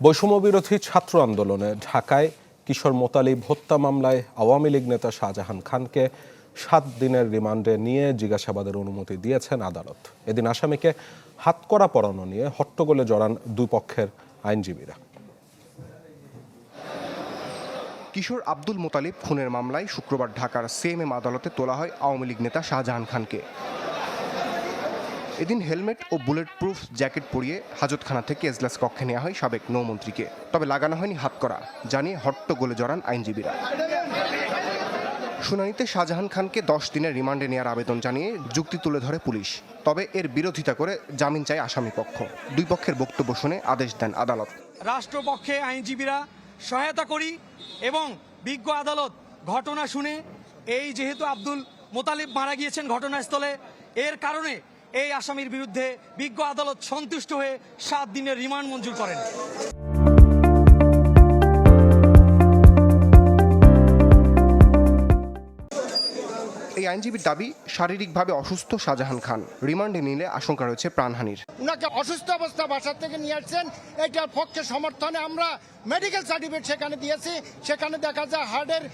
বৈষম্য বিরোধী ছাত্র আন্দোলনে ঢাকায় কিশোর মোতালিব হত্যা মামলায় আওয়ামী লীগ নেতা শাহজাহান খানকে সাত দিনের রিমান্ডে নিয়ে জিজ্ঞাসাবাদের অনুমতি দিয়েছেন আদালত। এদিন আসামিকে হাতকড়া পরানো নিয়ে হট্টগোলে জড়ান দুই পক্ষের আইনজীবীরা। কিশোর আব্দুল মোতালিব খুনের মামলায় শুক্রবার ঢাকার সিএমএম আদালতে তোলা হয় আওয়ামী লীগ নেতা শাহজাহান খানকে। এদিন হেলমেট ও বুলেট প্রুফ জ্যাকেট পরিয়ে হাজতখানা থেকে এজলাস কক্ষে নেওয়া হয় সাবেক নৌমন্ত্রীকে। তবে লাগানো হয়নি হাতকড়া জানিয়ে হট্টগোলে জড়ান আইনজীবীরা। শুনানিতে শাহজাহান খানকে দশ দিনের রিমান্ডে নেওয়ার আবেদন জানিয়ে যুক্তি তুলে ধরে পুলিশ। তবে এর বিরোধিতা করে জামিন চায় আসামি পক্ষ। দুই পক্ষের বক্তব্য শুনে আদেশ দেন আদালত। রাষ্ট্রপক্ষে আইনজীবীরা সহায়তা করি এবং বিজ্ঞ আদালত ঘটনা শুনে, এই যেহেতু আব্দুল মোতালিব মারা গিয়েছেন ঘটনাস্থলে, এর কারণে এই আসামির বিরুদ্ধে বিজ্ঞ আদালত সন্তুষ্ট হয়ে সাত দিনের রিমান্ড মঞ্জুর করেন। এই আইনজীবীর দাবি শারীরিকভাবে অসুস্থ শাহজাহান খান। রিমান্ডে নিলে আশঙ্কা রয়েছে প্রাণহানির। উনাকে অসুস্থ অবস্থা বাসা থেকে নিয়ে আসছেন। এটার পক্ষে সমর্থনে আমরা মেডিকেল সার্টিফিকেট সেখানে দিয়েছি। সেখানে দেখা যায় হার্টের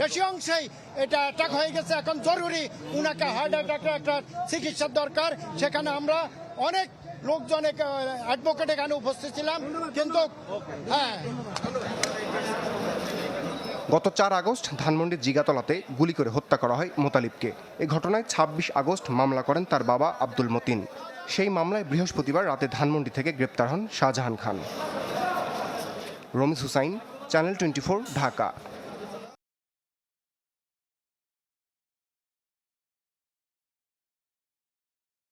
বেশি অংশেই এটা অ্যাটাক হয়ে গেছে। এখন জরুরি উনাকে হার্ট অ্যাটাকের একটা চিকিৎসার দরকার। সেখানে আমরা অনেক লোকজন অ্যাডভোকেট এখানে উপস্থিত ছিলাম। কিন্তু হ্যাঁ। গত চার আগস্ট ধানমন্ডির জিগাতলাতে গুলি করে হত্যা করা হয় মোতালিবকে। এই ঘটনায় ২৬ আগস্ট মামলা করেন তার বাবা আব্দুল মতিন। সেই মামলায় বৃহস্পতিবার রাতে ধানমন্ডি থেকে গ্রেপ্তার হন শাহজাহান খান। Ramiz Hussain, channel twenty Dhaka.